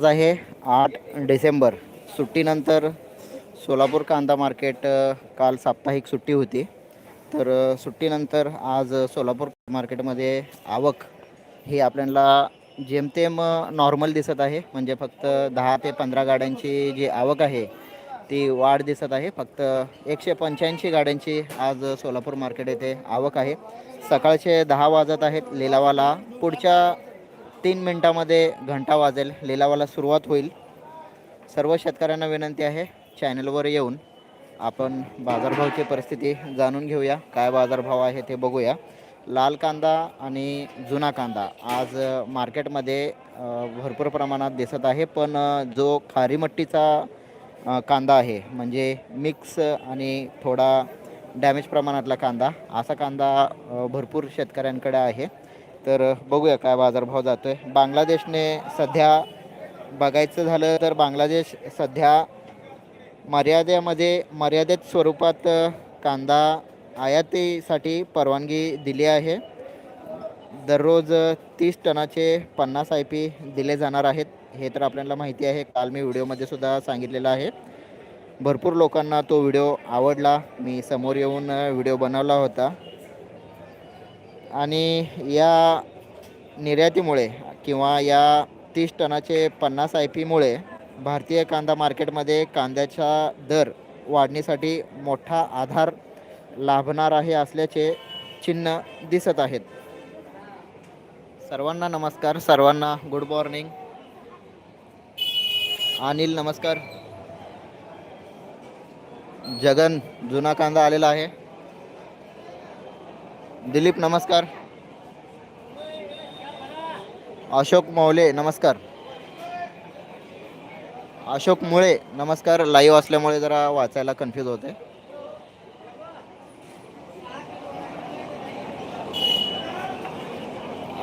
आज आहे आठ डिसेंबर. सुट्टीनंतर सोलापूर कांदा मार्केट काल साप्ताहिक सुट्टी होती. तर सुट्टीनंतर आज सोलापूर मार्केटमध्ये आवक ही आपल्याला जेमतेम नॉर्मल दिसत आहे. म्हणजे फक्त दहा ते पंधरा गाड्यांची जी आवक आहे ती वाढ दिसत आहे. फक्त एकशे पंच्याऐंशी गाड्यांची आज सोलापूर मार्केट येथे आवक आहे. सकाळचे दहा वाजत आहेत. लिलावाला पुढच्या तीन मिनटामध्ये घंटा वाजेल लिलावाला सुरुवात होईल. सर्व शेतकऱ्यांना विनंती आहे चॅनलवर येऊन आपण बाजारभावाची परिस्थिती जाणून घेऊया काय बाजारभाव आहे ते बघूया. लाल कांदा आणि जुना कांदा आज मार्केटमध्ये भरपूर प्रमाणात दिसत आहे पण जो खारीमट्टीचा मट्टीचा कांदा आहे म्हणजे मिक्स आणि थोडा डॅमेज प्रमाणातला कांदा असा कांदा भरपूर शेतकऱ्यांकडे आहे. तर बघूया काय बाजारभाव जातो आहे बांगलादेशने सध्या बघायचं झालं तर बांगलादेश सध्या मर्यादेमध्ये मर्यादित स्वरूपात कांदा आयातीसाठी परवानगी दिली आहे. दररोज तीस टनाचे पन्नास आय पी दिले जाणार आहेत. हे तर आपल्याला माहिती आहे. काल मी व्हिडिओमध्ये सुद्धा सांगितलेलं आहे. भरपूर लोकांना तो व्हिडिओ आवडला. मी समोर येऊन व्हिडिओ बनवला होता. आणि या निर्यातीमुळे किंवा या तीस टनाचे पन्नास आय पीमुळे भारतीय कांदा मार्केटमध्ये कांद्याचा दर वाढणीसाठी मोठा आधार लाभणार आहे असल्याचे चिन्ह दिसत आहेत. सर्वांना नमस्कार सर्वांना गुड मॉर्निंग अनिल नमस्कार. जगन जुना कांदा आलेला आहे. दिलीप नमस्कार. अशोक मौले नमस्कार. अशोक मुळे नमस्कार. लाईव्ह असल्यामुळे जरा वाचायला कन्फ्यूज होते.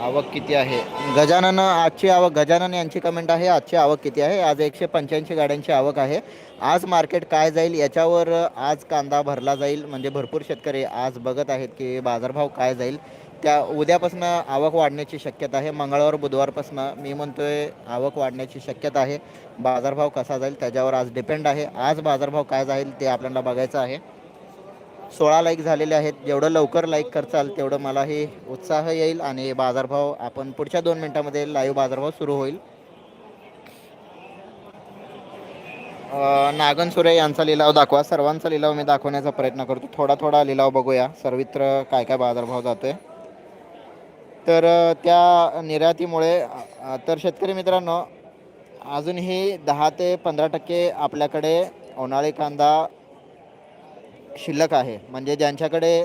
आवक किती आहे? गजानन आजची आवक गजानन यांची कमेंट आहे आजची आवक किती आहे? आज एकशे पंच्याऐंशी गाड्यांची आवक आहे. आज मार्केट काय जाईल याच्यावर आज कांदा भरला जाईल. म्हणजे भरपूर शेतकरी आज बघत आहेत की बाजारभाव काय जाईल. त्या उद्यापासून आवक वाढण्याची शक्यता आहे. मंगळवार बुधवारपासून मी म्हणतोय आवक वाढण्याची शक्यता आहे. बाजारभाव कसा जाईल त्याच्यावर आज डिपेंड आहे. आज बाजारभाव काय जाईल ते आपल्याला बघायचं आहे. सोळा लाईक झालेले आहेत. जेवढं लवकर लाईक करचाल तेवढं मला हे उत्साह येईल आणि बाजारभाव आपण पुढच्या दोन मिनटामध्ये लाईव्ह बाजारभाव सुरू होईल. नागन सुरे यांचा लिलाव दाखवा. सर्वांचा लिलाव मी दाखवण्याचा प्रयत्न करतो. थोडा थोडा लिलाव बघूया. सर्वत्र काय काय बाजारभाव जातोय. तर त्या निर्यातीमुळे तर शेतकरी मित्रांनो अजूनही दहा ते पंधरा टक्के आपल्याकडे उन्हाळी कांदा शिल्लक आहे. म्हणजे ज्यांच्याकडे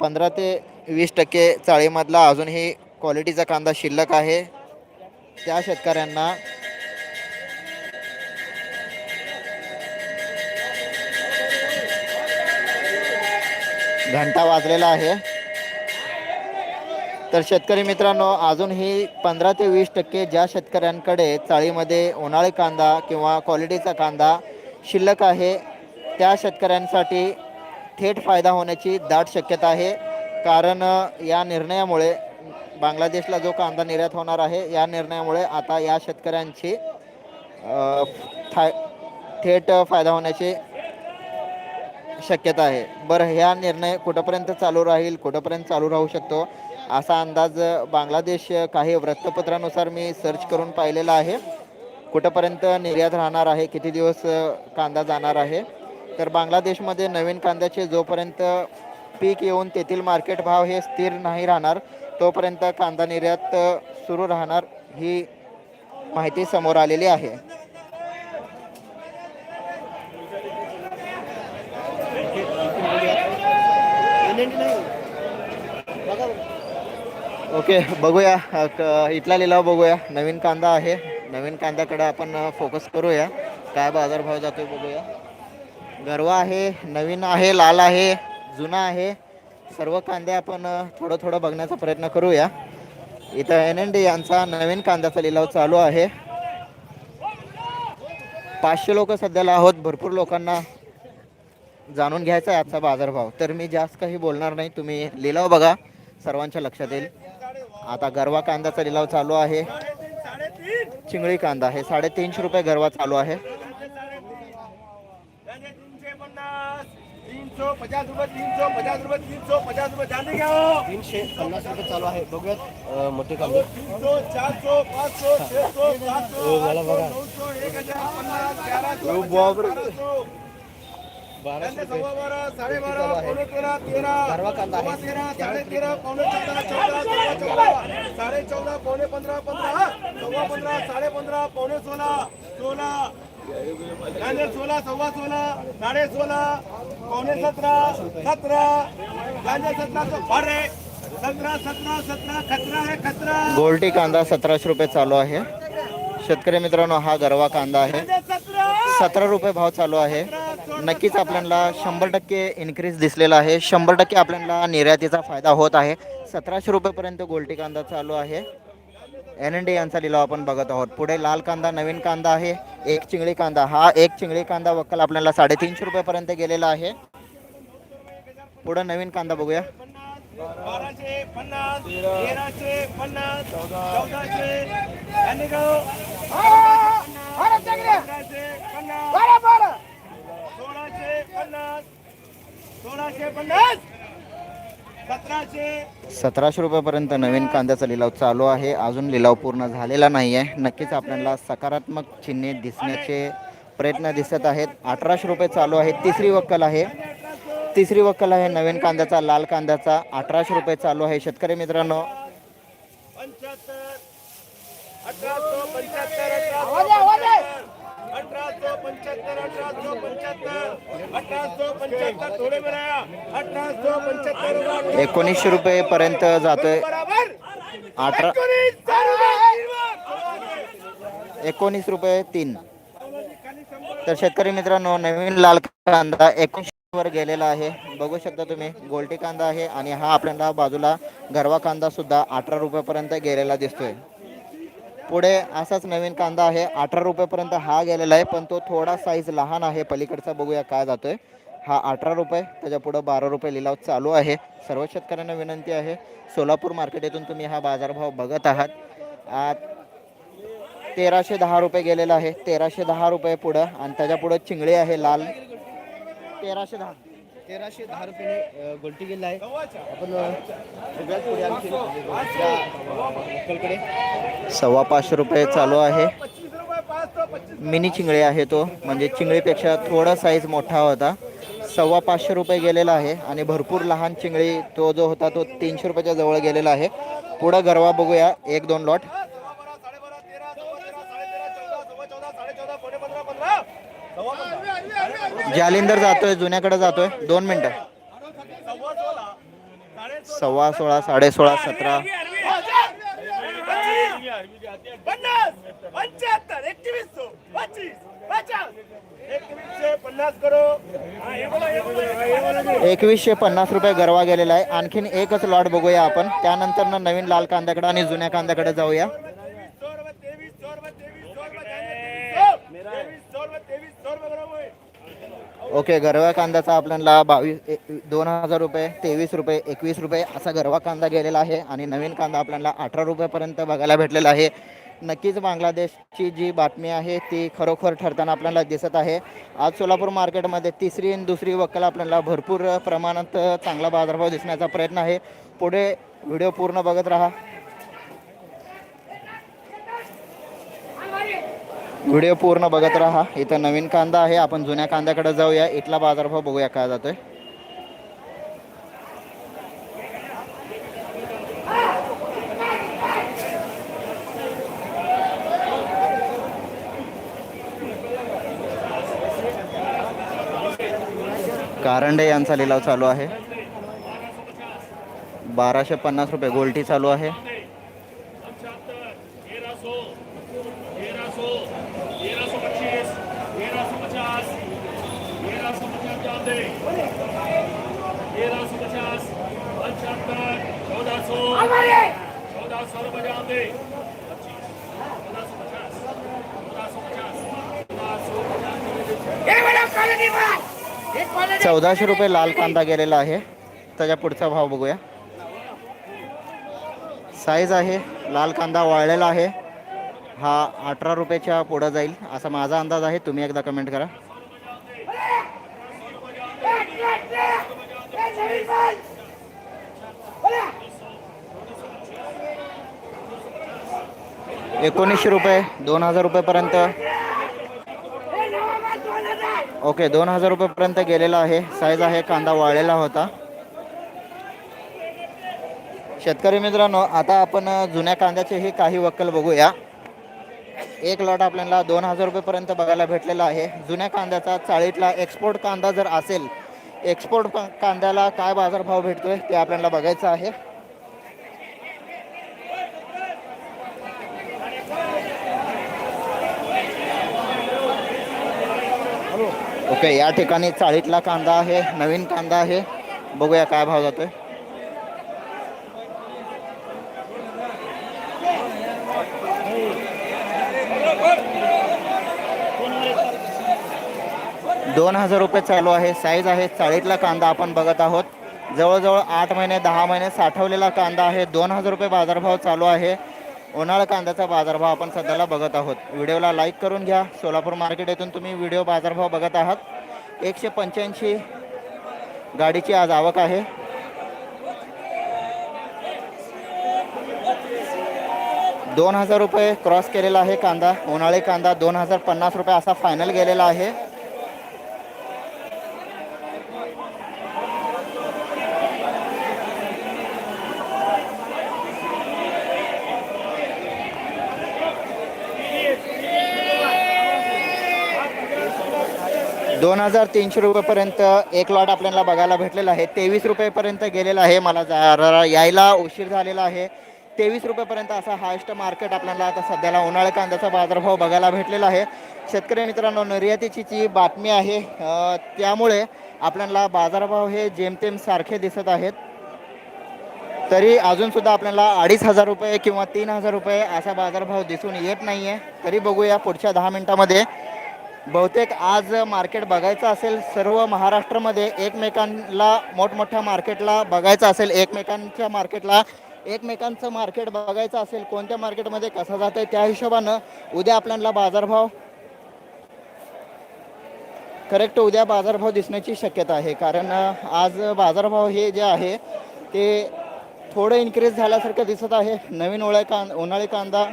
पंधरा ते वीस टक्के चाळीमधला अजूनही क्वालिटीचा कांदा शिल्लक आहे त्या शेतकऱ्यांना घंटा वाजलेला आहे. तर शेतकरी मित्रांनो अजूनही पंधरा ते वीस टक्के ज्या शेतकऱ्यांकडे चाळीमध्ये उन्हाळी कांदा किंवा क्वालिटीचा कांदा शिल्लक आहे त्या शेतकऱ्यांसाठी थेट फायदा होण्याची दाट शक्यता आहे. कारण या निर्णयामुळे बांगलादेशला जो कांदा निर्यात होणार आहे या निर्णयामुळे आता या शेतकऱ्यांची था थेट फायदा होण्याची शक्यता आहे. बरं ह्या निर्णय कुठंपर्यंत चालू राहील कुठंपर्यंत चालू राहू शकतो असा अंदाज बांगलादेश काही वृत्तपत्रानुसार मी सर्च करून पाहिलेला आहे. कुठंपर्यंत निर्यात राहणार आहे किती दिवस कांदा जाणार आहे तर बांगलादेशमध्ये नवीन कांद्याचे जोपर्यंत पीक येऊन तेथील मार्केट भाव हे स्थिर नाही राहणार तोपर्यंत कांदा निर्यात सुरू राहणार ही माहिती समोर आलेली आहे. ओके बघूया क- इथला लिलाव बघूया. नवीन कांदा आहे. नवीन कांद्याकडे आपण फोकस करूया. काय बाजारभाव जातोय बघूया. गरवा आहे नवीन आहे लाल आहे जुना आहे. सर्व कांदे आपण थोडं थोडं बघण्याचा प्रयत्न करूया. इथं एन एन डी यांचा नवीन कांद्याचा लिलाव चालू आहे. पाचशे लोक सध्याला आहोत भरपूर लोकांना जाणून घ्यायचा आहे आजचा बाजारभाव. तर मी जास्त काही बोलणार नाही तुम्ही लिलाव बघा सर्वांच्या लक्षात येईल. आता गरवा कांद्याचा लिलाव चालू आहे. चिंगळी कांदा हे साडेतीनशे रुपये गरवा चालू आहे तीनशे पन्नास तीन सौ पचास रुपये तीन सौ पचास रुपये तीन सौ पचास रुपये. जाने क्या हो. तीनशे पन्नास रुपये चालू आहे. बघूयात अं, मोठे कांदे तीन सौ चार सौ पाँच सौ छह सौ सात सौ मला आठ सौ बघा. नौ सौ एक हजार पन्नास ग्यारह सौ हो. बारह सौ बाराशे. सव्वा बारह चालू आहे? पौने तेरह तेरह गारवा कांदा आहे. सव्वा तेरह साढ़े तेरह पौने चौदह चौदह सव्वा पंद्रह साढ़े पंद्रह पौने सोलह सोलह सोलह सव्वा सोलह साढ़े सोलह पौने सत्रह सत्रह कांदे सत्रह तो भर है सत्रह सत्रह सत्रह खतरा है खतरा. गोल्टी कांदा सतराशे रुपये चालू आहे. शेतकरी मित्रांनो हा गरवा कांदा आहे. सतरा. रुपये भाव चालू आहे. नक्कीच आपल्याला शंभर टक्के इन्क्रीज दिसलेला आहे. शंभर टक्के आपल्याला निर्यातीचा फायदा होत आहे. सतराशे रुपयेपर्यंत गोल्टी कांदा चालू आहे. एन एन डी यांचा लिलाव आपण बघत आहोत. पुढे लाल कांदा नवीन कांदा आहे एक चिंगळी कांदा. हा एक चिंगळी कांदा वक्कल आपल्याला साडेतीनशे रुपयेपर्यंत गेलेला आहे. पुढे नवीन कांदा बघूया. बाराशे पन्नास तेराशे पन्नास चौदाशे सोळाशे पन्नास सोळाशे पन्नास. सतराशे रुपयापर्यंत नवीन कांद्याचा लिलाव चालू आहे. अजून लिलाव पूर्ण झालेला नाही आहे नक्कीच आपल्याला सकारात्मक चिन्हे दिसण्याचे प्रयत्न दिसत आहेत. अठराशे रुपये चालू आहे. तिसरी वक्कल आहे. तिसरी वक्कल आहे नवीन कांद्याचा लाल कांद्याचा. अठराशे रुपये चालू आहे. शेतकरी मित्रांनो. पंच्याहत्तर पंच्याहत्तर थोडे बरं. अठराशे पंच्याहत्तर एकोणीसशे रुपयेपर्यंत जातोय. बराबर अठरा एकोणीस एकोणीस रुपये तीन. तर शेतकरी मित्रांनो नवीन लाल कांदा एकोणीसशे वर गेलेला आहे. बघू शकता तुम्ही गोल्टी कांदा आहे आणि हा आपल्याला बाजूला गरवा कांदा सुद्धा अठरा रुपयापर्यंत गेलेला दिसतोय. पुढे असाच नवीन कांदा आहे. अठरा रुपयेपर्यंत हा गेलेला आहे पण तो थोडा साईज लहान आहे. पलीकडचा बघूया काय जातोय. हा अठरा रुपये त्याच्या पुढं बारा रुपये लिलाव चालू आहे. सर्व शेतकऱ्यांना विनंती आहे सोलापूर मार्केट येथून तुम्ही हा बाजारभाव बघत आहात. तेराशे दहा रुपये गेलेला आहे. तेराशे दहा रुपये पुढं आणि त्याच्या पुढं चिंगळी आहे लाल. तेराशे दहा. तेराशे दहा रुपयाने गोलटी गेला आहे. आपण सगळ्यात पुढे आणखी सव्वा पाचशे रुपये चालू आहे. मिनी चिंगळे आहे तो. म्हणजे चिंगळीपेक्षा थोडा साईज मोठा होता. सव्वा पाचशे रुपये गेलेला आहे. आणि भरपूर लहान चिंगळी तो जो होता तो तीनशे रुपयाच्या जवळ गेलेला आहे. पुढं गरवा बघूया. एक दोन लॉट सव्वा बारा साडे बारा तेरा सव्वा तेरा साडे तेरा चौदा सव्वा चौदा साडे चौदा पौने पंधरा पंधरा सव्वा पंधरा जालिंदर जातोय जुन्याकडे जातोय. दोन मिनटं. सव्वा सोळा साडे सोळा सतरा. एकवीसशे पन्नास एकवीसशे पन्नास रुपये गरवा गेलेला आहे. आणखीन एकच लॉट बघूया आपण. त्यानंतर नवीन लाल कांद्याकडे आणि जुन्या कांद्याकडे जाऊया सौ रुपये तेवीस सौ रुपये तेवीस सौ रुपये तेवीस तेवीस सौ रुपये तेवीस सौ रुपये बरोबर आहे. ओके गरवा कांद्याचा आपल्याला बावीस ए- दोन हजार रुपये तेवीस रुपये एकवीस रुपये असा गरवा कांदा गेलेला आहे आणि नवीन कांदा आपल्याला अठरा रुपयापर्यंत बघायला भेटलेला आहे. नक्कीच बांगलादेशची जी बातमी आहे ती खरोखर ठरताना आपल्याला दिसत आहे. आज सोलापूर मार्केटमध्ये तिसरी आणि दुसरी वक्कल आपल्याला भरपूर प्रमाणात चांगला बाजारभाव दिसण्याचा प्रयत्न आहे. पुढे व्हिडिओ पूर्ण बघत राहा. व्हिडिओ पूर्ण बघत राहा. इथं नवीन कांदा आहे. आपण जुन्या कांद्याकडे जाऊया. इथला बाजारभाव बघूया काय जातोय. कारंडे यांचा लिलाव चालू आहे. बाराशे पन्नास रुपये गोल्टी चालू आहे तेरह सौ तेरह सौ तेरह सौ पच्चीस तेरह सौ पचास तेरह सौ पचास जान दे तेरह सौ पचास पचहत्तर चौदह सौ चौदह सौ रुपये जान दे पच्चीस चौदह सौ पचास चौदह सौ पचास चौदह सौ पचास चौदाशे रुपये लाल कांदा गेलेला आहे त्याच्या पुढचा भाव बघूया साईज आहे लाल कांदा वाळलेला आहे हा अठरा रुपयाच्या पुढं जाईल असा माझा अंदाज आहे तुम्ही एकदा कमेंट करा एकोणीसशे रुपये दोन हजार रुपयेपर्यंत. ओके दोन हजार रुपयेपर्यंत गेलेला आहे. साईज आहे कांदा वाळलेला होता. शेतकरी मित्रांनो आता आपण जुन्या कांद्याचेही काही वक्कल बघूया. एक लॉट आपल्याला दोन हजार रुपयेपर्यंत बघायला भेटलेला आहे. जुन्या कांद्याचा चाळीतला एक्सपोर्ट कांदा जर असेल एक्सपोर्ट कांद्याला काय बाजारभाव भेटतोय ते आपल्याला बघायचं आहे. ओके या ठिकाणी चाळीतला कांदा आहे नवीन कांदा आहे. बघूया काय भाव जातोय. दोन हजार रुपये चालू आहे साईज आहे चाळीतला कांदा आपण बघत आहोत. जवळजवळ आठ महिने दहा महिने साठवलेला कांदा आहे. दोन हजार रुपये बाजारभाव चालू आहे. उन्हाळा कांद्याचा बाजारभाव आपण सध्याला बघत आहोत. व्हिडिओला लाईक करून घ्या. सोलापूर मार्केट येथून तुम्ही व्हिडिओ बाजारभाव बघत आहात. एकशे पंच्याऐंशी गाडीची आज आवक आहे. दोन हजार रुपये क्रॉस केलेला आहे कांदा. उन्हाळी कांदा दोन हजार पन्नास रुपये असा फायनल गेलेला आहे दोन हजार तीनशे रुपयेपर्यंत एक लॉट आपल्याला बघायला भेटलेला आहे. तेवीस रुपयेपर्यंत गेलेला आहे मला जरा यायला उशीर झालेला आहे. तेवीस रुपयेपर्यंत असा हायस्ट मार्केट आपल्याला आता सध्याला उन्हाळा कांद्याचा बाजारभाव बघायला भेटलेला आहे. शेतकरी मित्रांनो निर्यातीची जी बातमी आहे त्यामुळे आपल्याला बाजारभाव हे जेमतेम सारखे दिसत आहेत. तरी अजूनसुद्धा आपल्याला अडीच हजार रुपये किंवा तीन हजार रुपये असा बाजारभाव दिसून येत नाही आहे तरी बघूया पुढच्या दहा मिनटामध्ये बहुतेक आज मार्केट बघायचं असेल सर्व महाराष्ट्रामध्ये एकमेकांना मोठमोठ्या मार्केटला बघायचं असेल एकमेकांच्या मार्केटला एकमेकांचं मार्केट बघायचं असेल कोणत्या मार्केटमध्ये कसं जातं त्या हिशोबानं उद्या आपल्याला बाजारभाव करेक्ट उद्या बाजारभाव दिसण्याची शक्यता आहे. कारण आज बाजारभाव हे जे आहे ते थोडं इन्क्रीज झाल्यासारखं दिसत आहे. नवीन उन्हाळी कां उन्हाळी कांदा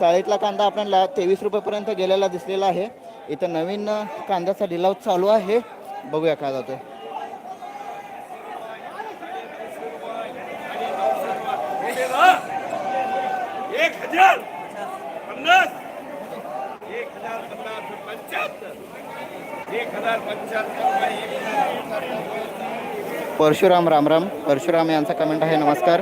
चाळीतला कांदा आपल्याला तेवीस रुपयेपर्यंत गेलेला दिसलेला आहे. इथं नवीन कांद्याचा लिलाव चालू आहे. बघूया काय जातोय एक हजार पन्नास. एक हजार पन्नास पंच्याहत्तर. एक हजार पंच्याहत्तर परशुराम रामराम. परशुराम यांचा कमेंट आहे. नमस्कार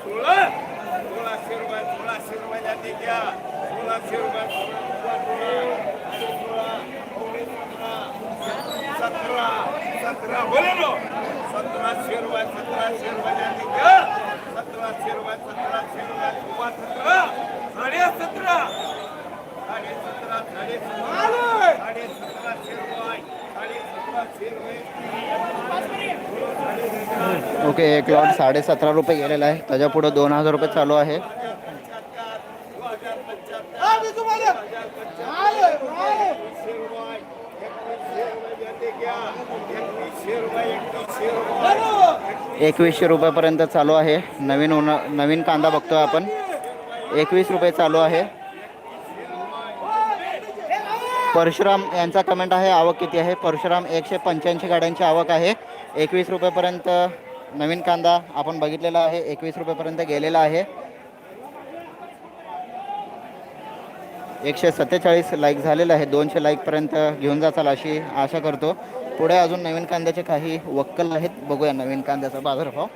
सोळा सोळाशे रुपये सोळाशे रुपये जाते क्या सोळाशे रुपये सोळा सोळा सतरा सतरा सतराशे रुपये सतराशे रुपये सतराशे रुपये सतराशे रुपये सोळा सतरा साडे सतरा साडे सतरा साडे सतरा साडे सतराशे रुपये साडे सतराशे रुपये ओके एक लॉट साडे सतरा रुपये गेलेला आहे. त्याच्या पुढं दोन हजार रुपये चालू आहे. एकवीसशे रुपयापर्यंत चालू आहे. नवीन उन नवीन कांदा बघतोय आपण. एकवीस रुपये चालू आहे. परशुराम यांचा कमेंट आहे आवक किती आहे? परशुराम एकशे पंच्याऐंशी गाड्यांची आवक आहे. एकवीस रुपयेपर्यंत नवीन कांदा आपण बघितलेला आहे. एकवीस रुपयेपर्यंत गेलेला आहे. एकशे सत्तेचाळीस लाईक झालेलं आहे. दोनशे लाईकपर्यंत घेऊन जाचाल अशी आशा करतो. पुढे अजून नवीन कांद्याचे काही वक्कल आहेत. बघूया नवीन कांद्याचा बाजारभाव.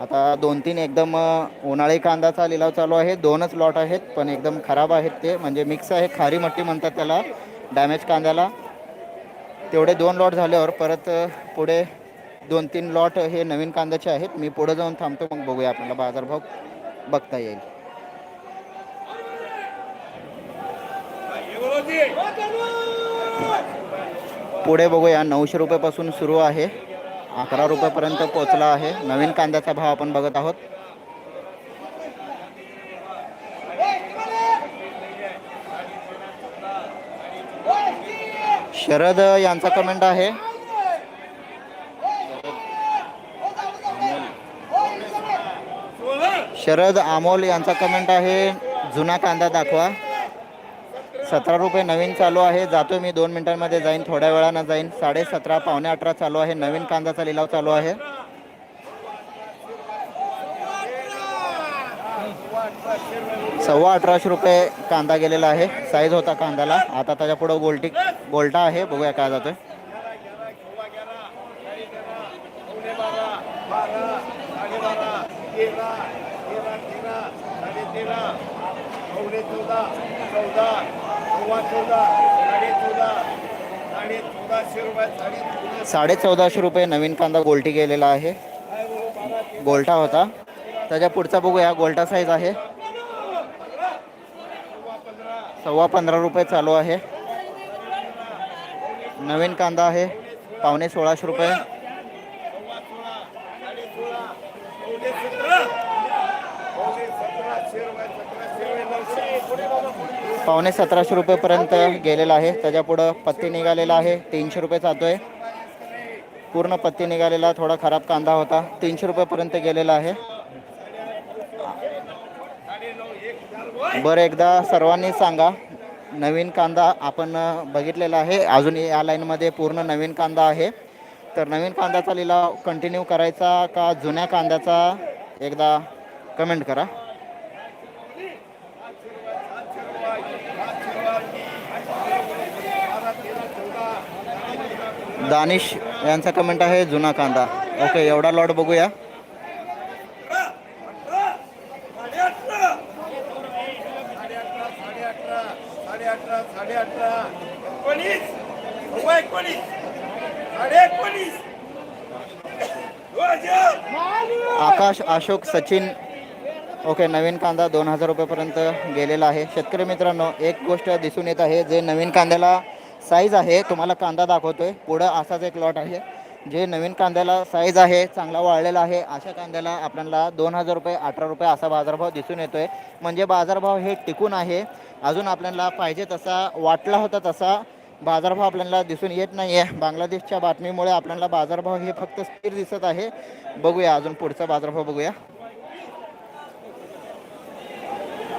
आता दोन तीन एकदम उन्हाळी कांद्याचा लिलाव चालू आहे. दोनच लॉट आहेत पण एकदम खराब आहेत ते. म्हणजे मिक्स आहे. खारी मट्टी म्हणतात त्याला डॅमेज कांद्याला. तेवढे दोन लॉट झाल्यावर परत पुढे दोन तीन लॉट हे नवीन कांद्याचे आहेत. मी पुढे जाऊन थांबतो. मग बघूया आपल्याला बाजारभाव बघता येईल. पुढे बघूया. नऊशे रुपयापासून सुरू आहे. अकरा रुपयापर्यंत पोचला आहे. नवीन कांद्याचा भाव आपण बघत आहोत. शरद यांचा कमेंट आहे. शरद आमोल यांचा कमेंट आहे. जुना कांदा दाखवा. सतरा रुपये नवीन चालू आहे जातो मी दोन मिनिटांमध्ये जाईन थोड्या वेळानं जाईन साडे सतरा पावणे अठरा चालू आहे नवीन कांद्याचा लिलाव चालू आहे सव्वा अठराशे रुपये कांदा गेलेला आहे साईज होता कांद्याला आता त्याच्या पुढं गोल्टी गोल्टा आहे बघूया काय जातोय चौदा चौदा सव्वा चौदा साडे चौदा साडे चौदाशे रुपये साडे चौदा साडे चौदाशे रुपये नवीन कांदा गोल्टी गेलेला आहे. गोल्टा होता. त्याच्या पुढचा बघूया गोल्टा साईज आहे. सव्वा पंधरा रुपये चालू आहे. नवीन कांदा आहे. पावणे सोळाशे रुपये. पावणे सतराशे रुपयेपर्यंत गेलेला आहे. त्याच्या पुढं पत्ती निघालेला आहे. तीनशे रुपये जातोय पूर्ण पत्ती निघालेला थोडा खराब कांदा होता. तीनशे रुपयेपर्यंत गेलेला आहे. बरं एकदा सर्वांनी सांगा. नवीन कांदा आपण बघितलेला आहे. अजून या लाईनमध्ये पूर्ण नवीन कांदा आहे. तर नवीन कांद्याचा लिलाव कंटिन्यू करायचा का जुन्या कांद्याचा? एकदा कमेंट करा. दानिश यांचा कमेंट आहे जुना कांदा. ओके एवढा लॉट बघूया. आकाश अशोक सचिन ओके नवीन कांदा दोन हजार रुपयेपर्यंत गेलेला आहे. शेतकरी मित्रांनो एक गोष्ट दिसून येत आहे जे नवीन कांद्याला साईज आहे तुम्हाला कांदा दाखवतोय. पुढं असाच एक लॉट आहे. जे नवीन कांद्याला साईज आहे चांगला वाळलेला आहे अशा कांद्याला आपल्याला दोन हजार रुपये अठरा रुपये असा बाजारभाव दिसून येतोय. म्हणजे बाजारभाव हे टिकून आहे. अजून आपल्याला पाहिजे तसा वाटला होता तसा बाजारभाव आपल्याला दिसून येत नाही आहे बांगलादेशच्या बातमीमुळे आपल्याला बाजारभाव हे फक्त स्थिर दिसत आहे. बघूया अजून पुढचा बाजारभाव बघूया साडे एकवीस साडे एकवीस साडे एकवीस साडे एकवीस साडे एकवीस साडे एकवीस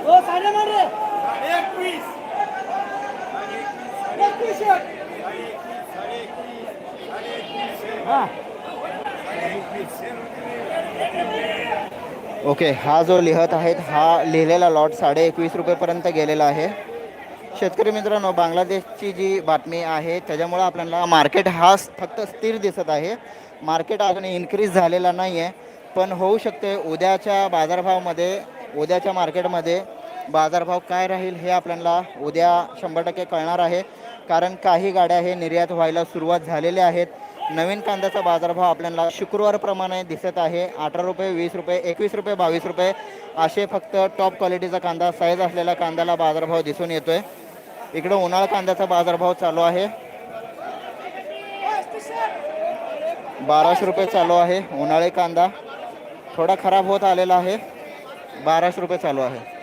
ओके हा जो लिहत आहेत हा लिहिलेला लॉट साडे एकवीस रुपयेपर्यंत गेलेला आहे. शेतकरी मित्रांनो बांगलादेशची जी बातमी आहे त्याच्यामुळं आपल्याला मार्केट हा फक्त स्थिर दिसत आहे. मार्केट अजून इन्क्रीज झालेला नाही आहे पण होऊ शकते उद्याच्या बाजारभावामध्ये उद्याच्या मार्केटमध्ये बाजारभाव काय राहील हे आपल्याला उद्या शंभर टक्के कळणार आहे. कारण काही गाड्या हे निर्यात व्हायला सुरुवात झालेल्या आहेत. नवीन कांद्याचा बाजारभाव आपल्याला शुक्रवारप्रमाणे दिसत आहे. अठरा रुपये वीस रुपये एकवीस रुपये बावीस रुपये असे फक्त टॉप क्वालिटीचा कांदा साईज असलेल्या कांद्याला बाजारभाव दिसून येतो आहे इकडं उन्हाळा कांद्याचा बाजारभाव चालू आहे. बाराशे रुपये चालू आहे उन्हाळी कांदा. थोडा खराब होत आलेला आहे. बाराशे रुपये चालू आहे.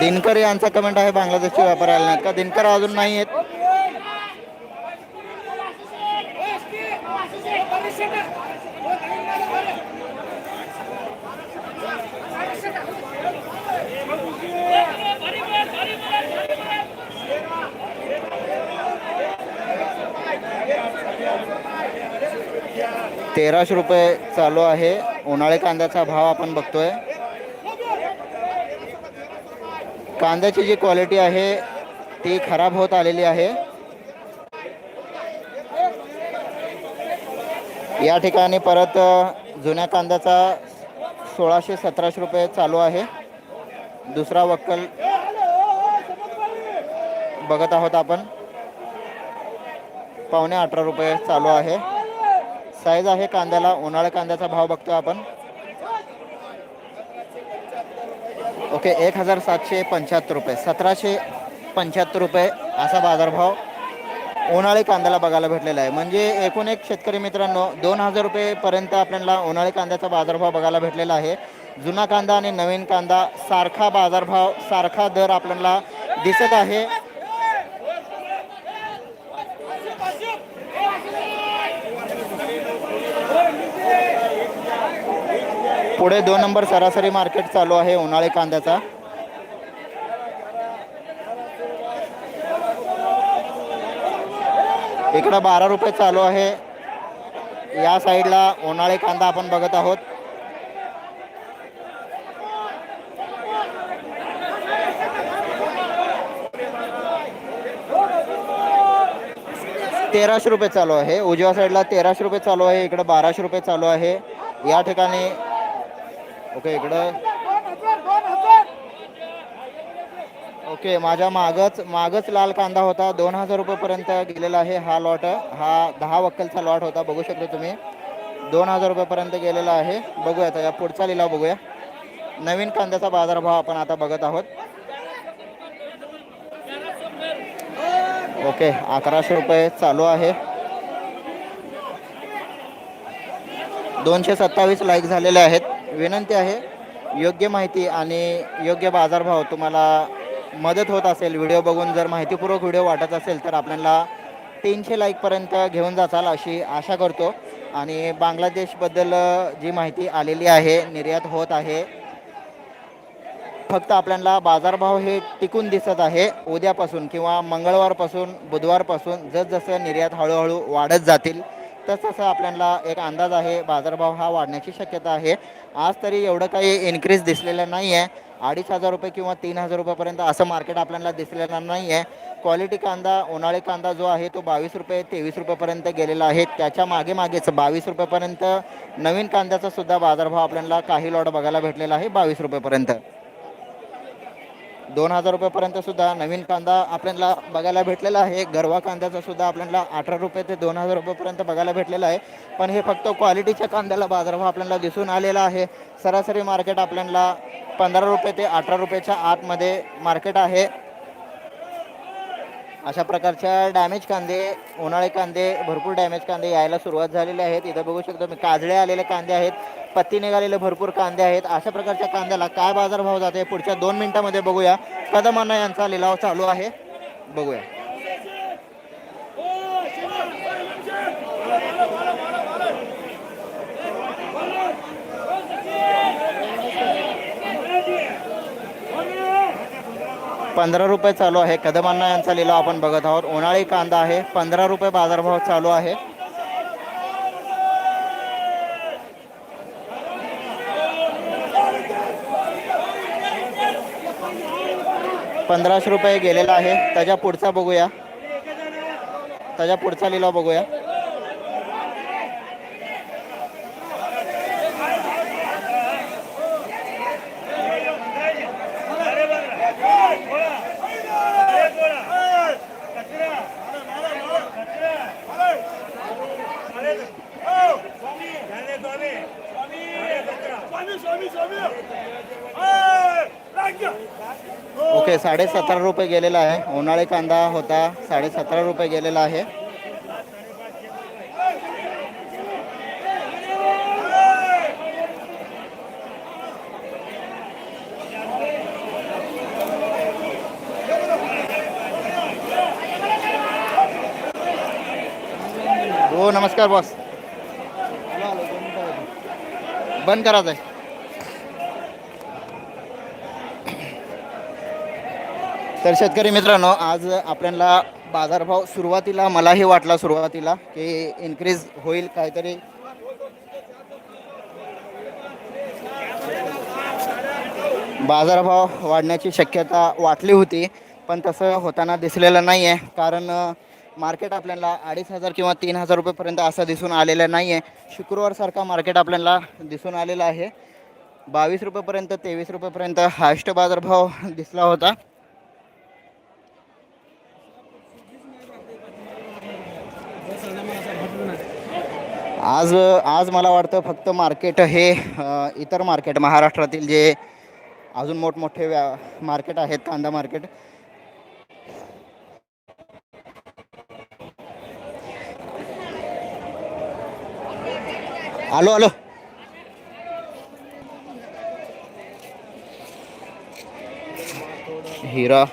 दिनकर यांचा कमेंट आहे बांगलादेशचे व्यापारी आले नाहीत का दिनकर अजून नाही आहेत? तेराशे रुपये चालू आहे. उन्हाळी कांद्याचा भाव आपण बघतोय. कांद्याची जी क्वालिटी आहे ती खराब होत आलेली आहे. या ठिकाणी परत जुन्या कांद्याचा सोळाशे सतराशे रुपये चालू आहे. दुसरा वक्कल बघत आहोत आपण. पावणे अठरा रुपये चालू आहे. साईज आहे कांद्याला उन्हाळ्या कांद्याचा भाव बघतो आपण. ओके एक हजार सातशे पंच्याहत्तर रुपये. सतराशे पंच्याहत्तर रुपये असा बाजारभाव उन्हाळी कांद्याला बघायला भेटलेला आहे. म्हणजे एकूण एक शेतकरी मित्रांनो दोन हजार रुपयेपर्यंत आपल्याला उन्हाळी कांद्याचा बाजारभाव बघायला भेटलेला आहे. जुना कांदा आणि नवीन कांदा सारखा बाजारभाव सारखा दर आपल्याला दिसत आहे. पुढे दोन नंबर सरासरी मार्केट चालू आहे उन्हाळी कांद्याचा. इकडं बारा रुपये चालू आहे. या साईडला उन्हाळी कांदा आपण बघत आहोत. तेराशे रुपये चालू आहे. उजव्या साईडला तेराशे रुपये चालू आहे. इकडं बाराशे रुपये चालू आहे. या ठिकाणी ओके इकडं. ओके माझ्या मागच मागच लाल कांदा होता. दोन हजार रुपयेपर्यंत गेलेला आहे हा लॉट. हा दहा वक्कलचा लॉट होता बघू शकता तुम्ही. दोन हजार रुपयेपर्यंत गेलेला आहे. बघूया आता या पुढचा लिलाव बघूया. नवीन कांद्याचा बाजारभाव आपण आता बघत आहोत. ओके अकराशे रुपये चालू आहे. दोनशे सत्तावीस लाईक झालेले आहेत. विनंती आहे. योग्य माहिती आणि योग्य बाजारभाव तुम्हाला मदत होत असेल व्हिडिओ बघून जर माहितीपूर्वक व्हिडिओ वाटत असेल तर आपल्याला तीनशे लाईकपर्यंत घेऊन जाचाल अशी आशा करतो. आणि बांगलादेशबद्दल जी माहिती आलेली आहे निर्यात होत आहे फक्त आपल्याला बाजारभाव हे टिकून दिसत आहे. उद्यापासून किंवा मंगळवारपासून बुधवारपासून जसजसं निर्यात हळूहळू वाढत जातील तसं आपल्याला एक अंदाज आहे बाजारभाव हा वाढण्याची शक्यता आहे. आज तरी एवढं काही इन्क्रीज दिसलेलं नाही आहे अडीच हजार रुपये किंवा तीन हजार रुपयापर्यंत असं मार्केट आपल्याला दिसलेलं नाही आहे क्वालिटी कांदा उन्हाळी कांदा जो आहे तो बावीस रुपये तेवीस रुपयापर्यंत गेलेला आहे. त्याच्यामागे मागेच बावीस रुपयापर्यंत नवीन कांद्याचा सुद्धा बाजारभाव आपल्याला काही लॉट बघायला भेटलेला आहे बावीस रुपयेपर्यंत. दोन हजार रुपयापर्यंतसुद्धा नवीन कांदा आपल्याला बघायला भेटलेला आहे. गरवा कांद्याचा सुद्धा आपल्याला अठरा रुपये ते दोन हजार रुपयापर्यंत बघायला भेटलेला आहे. पण हे फक्त क्वालिटीच्या कांद्याला बाजारभाव आपल्याला दिसून आलेला आहे. सरासरी मार्केट आपल्याला पंधरा रुपये ते अठरा रुपयेच्या आतमध्ये मार्केट आहे. अशा प्रकारच्या डॅमेज कांदे उन्हाळे कांदे भरपूर डॅमेज कांदे यायला सुरुवात झालेले आहेत. इथं बघू शकतो मी काजळे आलेले कांदे आहेत पत्ती निघालेले भरपूर कांदे आहेत. अशा प्रकारच्या कांद्याला काय बाजारभाव जाते पुढच्या दोन मिनिटामध्ये बघूया. कदमांना यांचा लिलाव चालू आहे. बघूया. पंधरा रुपये चालू आहे. कदमांना यांचा लिलाव आपण बघत आहोत. उन्हाळी कांदा आहे. पंधरा रुपये बाजारभाव चालू आहे. पंधराशे रुपये गेलेला आहे. त्याच्या पुढचा बघूया. त्याच्या पुढचा लिलाव बघूया. ओके साडे सतरा रुपये गेलेला आहे. उन्हाळी कांदा होता साडे सतरा रुपये आहे. हो, नमस्कार बॉस बंद करायचं आहे तर शेतकरी मित्रांनो आज आपल्याला बाजारभाव सुरुवातीला मलाही वाटला सुरुवातीला की इन्क्रीज होईल काहीतरी. बाजारभाव वाढण्याची शक्यता वाटली होती पण तसं होताना दिसलेलं नाही आहे कारण मार्केट आपल्याला अडीच हजार किंवा तीन हजार रुपयेपर्यंत असं दिसून आलेलं नाही आहे शुक्रवारसारखा मार्केट आपल्याला दिसून आलेला आहे. बावीस रुपयेपर्यंत तेवीस रुपयेपर्यंत हायस्ट बाजारभाव दिसला होता. आज आज मला वाटतं फक्त मार्केट हे इतर मार्केट महाराष्ट्रातील जे अजून मोठमोठे व्या मार्केट आहेत कांदा मार्केट. आलो आलो. हिरा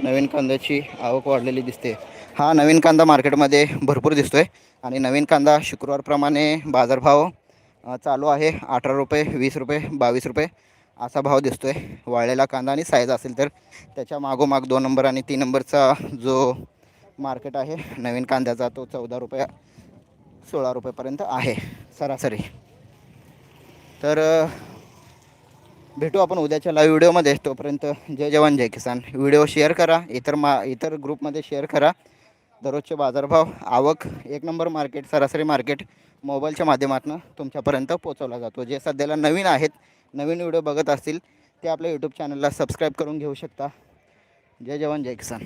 नवीन कांद्याची आवक वाढलेली दिसते. हा नवीन कांदा मार्केटमध्ये भरपूर दिसतो आहे आणि नवीन कांदा शुक्रवारप्रमाणे बाजारभाव चालू आहे. अठरा रुपये वीस रुपये बावीस रुपये असा भाव दिसतो आहे वाळलेला कांदा आणि साईज असेल तर त्याच्या मागोमाग दोन नंबर आणि तीन नंबरचा जो मार्केट आहे नवीन कांद्याचा तो चौदा रुपये सोळा रुपयेपर्यंत आहे सरासरी. तर भेटू आपण उद्याच्या लाईव्ह व्हिडिओमध्ये तोपर्यंत जय जवान जय किसान. व्हिडिओ शेअर करा इतर मा इतर ग्रुपमध्ये शेअर करा. दररोजचे बाजारभाव आवक एक नंबर मार्केट सरासरी मार्केट मोबाईलच्या माध्यमातून तुमच्यापर्यंत पोचवला जातो. जे सध्याला नवीन आहेत नवीन व्हिडिओ बघत असतील ते आपल्या यूट्यूब चॅनलला सबस्क्राईब करून घेऊ शकता. जय जवान जय किसान.